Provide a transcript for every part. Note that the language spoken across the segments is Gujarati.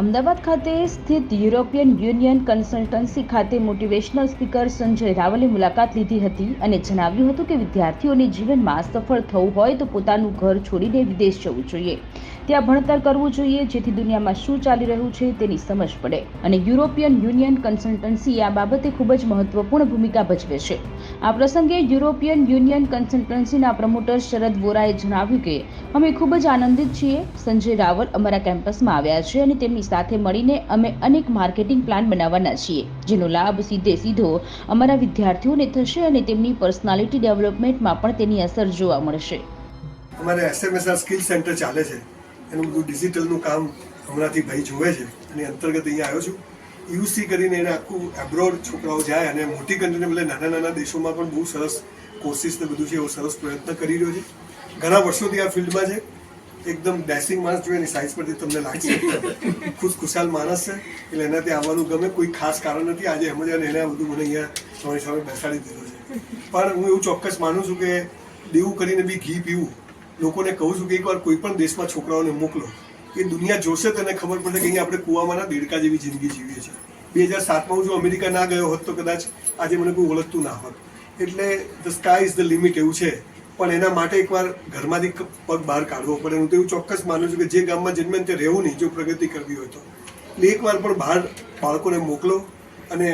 અમદાવાદ ખાતે સ્થિત યુરોપિયન યુનિયન કન્સલ્ટન્સી ખાતે મોટિવેશનલ સ્પીકર સંજય રાવલે મુલાકાત લીધી હતી અને જણાવ્યું હતું કે વિદ્યાર્થીઓને જીવનમાં સફળ થવું હોય તો પોતાનું ઘર છોડીને વિદેશ જવું જોઈએ. ત્યાં ભણતર કરવું જોઈએ, જેથી દુનિયામાં શું ચાલી રહ્યું છે તેની સમજ પડે. અને યુરોપિયન યુનિયન કન્સલ્ટન્સી આ બાબતે ખૂબ જ મહત્વપૂર્ણ ભૂમિકા ભજવે છે. આ પ્રસંગે યુરોપિયન યુનિયન કન્સલ્ટન્સીના પ્રમોટર શરદ વોરાએ જણાવ્યું કે, અમે ખૂબ જ આનંદિત છીએ. સંજય રાવલ અમારા કેમ્પસમાં આવ્યા છે અને તેમની સાથે મળીને અમે અનેક માર્કેટિંગ પ્લાન બનાવવાના છીએ, જેનો લાભ સીધે સીધો અમારા વિદ્યાર્થીઓને થશે અને તેમની પર્સનાલિટી ડેવલપમેન્ટમાં પણ તેની અસર જોવા મળશે. અમારે એસએમએસઆર સ્કિલ સેન્ટર ચાલે છે. એનું બધું ડિજિટલનું કામ હમણાંથી ભાઈ જોવે છે. અને અંતર્ગત અહીંયા આવ્યો છું. યુસી કરીને એને આખું એબ્રોડ છોકરાઓ જાય અને મોટી કન્ટ્રીને બદલે નાના નાના દેશોમાં પણ બહુ સરસ કોર્સિસ ને બધું છે એવો સરસ પ્રયત્ન કરી રહ્યો છે. ઘણા વર્ષોથી આ ફિલ્ડમાં છે. એકદમ ડેસિંગ માણસ જોઈએ એની સાઇઝ પરથી તમને લાગશે ખુશ ખુશાલ માણસ છે. એટલે એના ત્યાં આવવાનું ગમે, કોઈ ખાસ કારણ નથી. આજે સમજ્યા જ એને બધું મને અહીંયા તમારી સામે બેસાડી દીધો છે. પણ હું એવું ચોક્કસ માનું છું કે દેવું કરીને બી ઘી પીવું. લોકોને કહું છું કે એકવાર કોઈ પણ દેશમાં છોકરાઓને મોકલો. એ દુનિયા જોશે તેને ખબર પડે કે અહીંયા આપણે કુવામાંના દેડકા જેવી જિંદગી જીવીએ છીએ. બે હજાર સાતમાં હું જો અમેરિકા ના ગયો હોત તો કદાચ આજે મને કોઈ ઓળખતું ના હોત. એટલે the sky is the limit એવું છે. પણ એના માટે એકવાર ઘરમાંથી પગ બહાર કાઢવો પડે. હું તો એવું ચોક્કસ માનું છું કે જે ગામમાં જન્મે તે રહેવું નહીં, જો પ્રગતિ કરવી હોય તો. એટલે એકવાર પણ બહાર બાળકોને મોકલો અને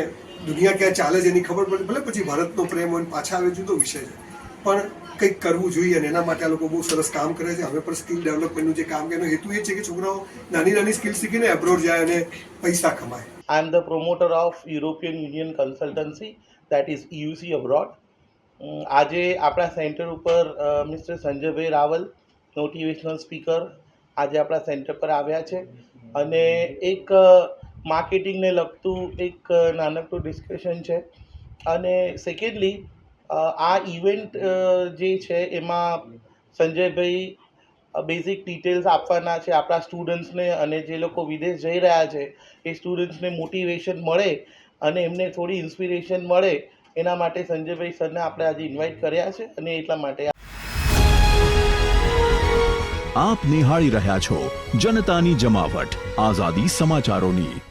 દુનિયા ક્યાં ચાલે છે એની ખબર પડે. ભલે પછી ભારતનો પ્રેમ હોય પાછા આવે જુદો વિષય છે. પણ કંઈક કરવું જોઈએ અને એના માટે આ લોકો બહુ સરસ કામ કરે છે. હવે પણ સ્કિલ ડેવલપમેન્ટનું જે કામ એનો હેતુ એ છે કે છોકરાઓ નાની નાની સ્કિલ શીખીને એબ્રોડ જાય અને પૈસા કમાય. I am the promoter of European Union consultancy that is UC abroad. આજે આપણા સેન્ટર ઉપર mister Sanjaybhai Raval motivational speaker, આજે આપણા સેન્ટર પર આવ્યા છે. અને એક માર્કેટિંગને લગતું એક નાનકડું ડિસ્કશન છે. અને સેકન્ડલી આ ઇવેન્ટ જે છે એમાં સંજયભાઈ બેઝિક ડિટેલ્સ આપવાના છે. આપણા સ્ટુડન્ટ્સને અને જે લોકો વિદેશ જઈ રહ્યા છે, એ સ્ટુડન્ટ્સને મોટિવેશન મળે અને એમને થોડી ઇન્સ્પિરેશન મળે. એના માટે સંજયભાઈ સરને આપણે આજે ઇન્વાઇટ કર્યા છે અને એટલા માટે આપ નિહાળી રહ્યા છો જનતાની જમાવટ, આઝાદી સમાચારોની.